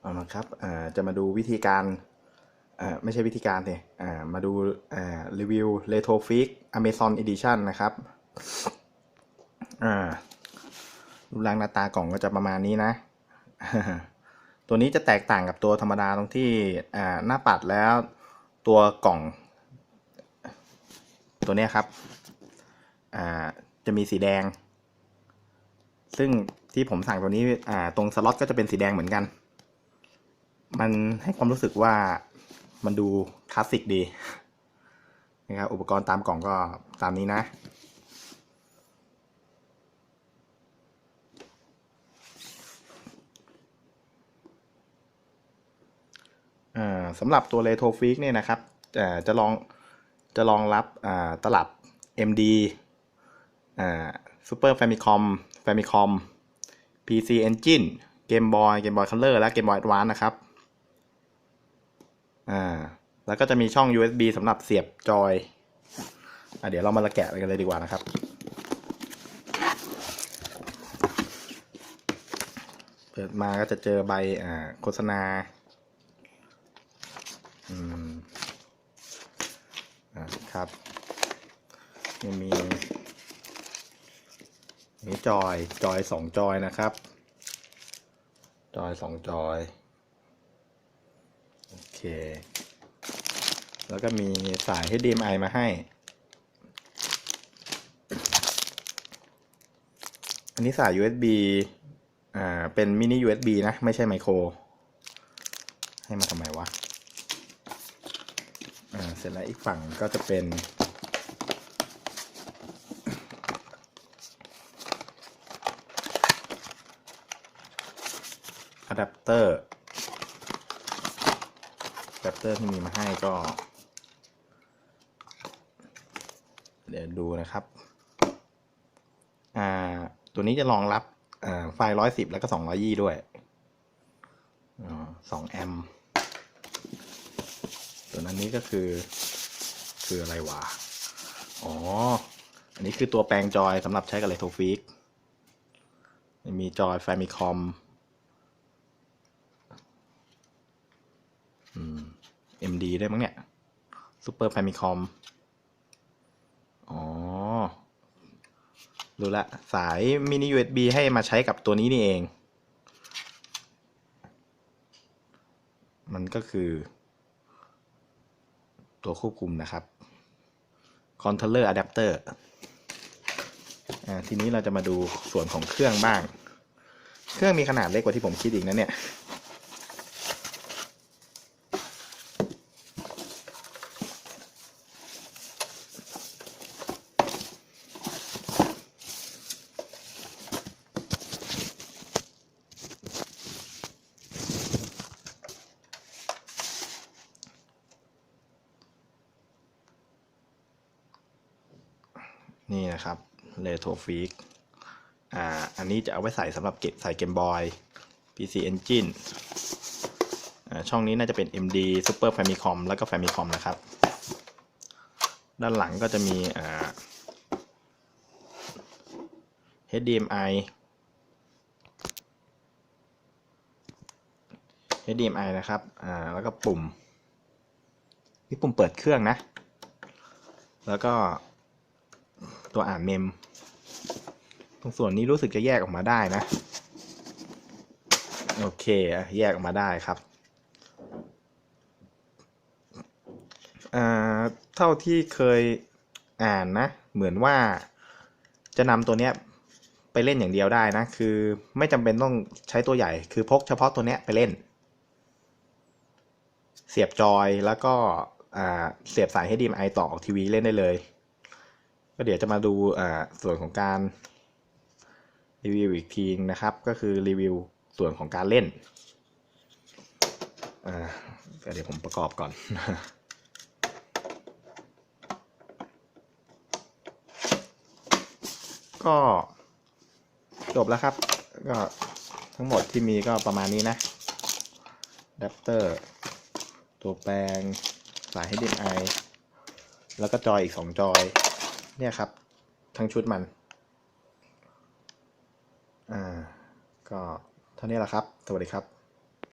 เอาละครับอ่าจะมาดูวิธีการอ่าไม่ใช่วิธีการเนี่ยอ่ามาดูอ่ารีวิว Retro Freak Amazon Edition นะครับอ่ารูปร่างหน้าตากล่องก็จะประมาณนี้นะ ตัวนี้จะแตกต่างกับตัวธรรมดาตรงที่อ่าหน้าปัดแล้วตัวกล่อง ตัวนี้ครับอ่าจะมีสีแดง ซึ่งที่ผมสั่งตัวนี้อ่าตรงสล็อตก็จะเป็นสีแดงเหมือนกัน มันให้ความรู้สึกว่ามันดูคลาสสิกดีนะครับอุปกรณ์ตามกล่องก็ตามนี้นะอ่าสำหรับตัว Retro Freak เนี่ยนะครับจะลองจะรองรับอ่าตลับ MD อ่า Super Famicom Famicom PC Engine Game Boy Game Boy Color และ Game Boy Advance นะครับ อ่า แล้วก็จะมีช่อง USB สำหรับเสียบจอย อะเดี๋ยวเรามาละแกะกันเลยดีกว่านะครับ เปิดมาก็จะเจอใบอ่าโฆษณา อืม อ่าครับยังมีนี่จอย จอยสองจอยนะครับ จอยสองจอย เค แล้วก็มีสาย HDMI มาให้ อันนี้สาย USB อ่า เป็นมินิ USB นะ ไม่ใช่ไมโคร ให้มาทำไมวะ อ่า เสร็จแล้วอีกฝั่งก็จะเป็นอะแดปเตอร์ แดปเตอร์ที่มีมาให้ก็ เดี๋ยวดูนะครับ อ่า ตัวนี้จะรองรับไฟร้อยสิบแล้วก็สองร้อยี่ด้วยสองแอมป์ตัวนั้นนี้ก็คือ คืออะไรวะ อ๋อ อันนี้คือตัวแปลงจอยสำหรับใช้กับเลโทฟิกมีจอย Famicom อืม MD ได้มั้งเนี่ย Super Famicom อ๋อ รู้ละ สายมินิ USB ให้มาใช้กับตัวนี้นี่เอง มันก็คือ ตัวควบคุมนะครับ Controller Adapter อ่าทีนี้เราจะมาดูส่วนของเครื่องบ้าง เครื่องมีขนาดเล็กกว่าที่ผมคิดอีกนะเนี่ย นี่นะครับ Retro Freak อ่าอันนี้จะเอาไว้ใส่สำหรับเก็บใส่เกมบอย PC Engine อ่าช่องนี้น่าจะเป็น MD Super Famicom แล้วก็ Famicom นะครับ ด้านหลังก็จะมีอ่า HDMI HDMI นะครับ อ่า แล้วก็ปุ่ม นี่ปุ่มเปิดเครื่องนะ แล้วก็ ตัวอ่านเมม ตรงส่วนนี้รู้สึกจะแยกออกมาได้นะ โอเค แยกออกมาได้ครับเท่าที่เคยอ่านนะ เหมือนว่าจะนำตัวเนี้ยไปเล่นอย่างเดียวได้นะ คือไม่จำเป็นต้องใช้ตัวใหญ่ คือพกเฉพาะตัวเนี้ยไปเล่น เสียบจอยแล้วก็เสียบสาย HDMI ต่อออกทีวีเล่นได้เลย ก็เดี๋ยวจะมาดูส่วนของการรีวิวอีกทีนะครับ ก็คือรีวิวส่วนของการเล่นเดี๋ยวผมประกอบก่อน ก็จบแล้วครับ ก็ทั้งหมดที่มีก็ประมาณนี้นะอะแดปเตอร์ ตัวแปลงสาย HDMI แล้วก็จอยอีกสองจอย เนี่ยครับ ทั้งชุดมัน อ่า ก็เท่านี้แหละครับ สวัสดีครับ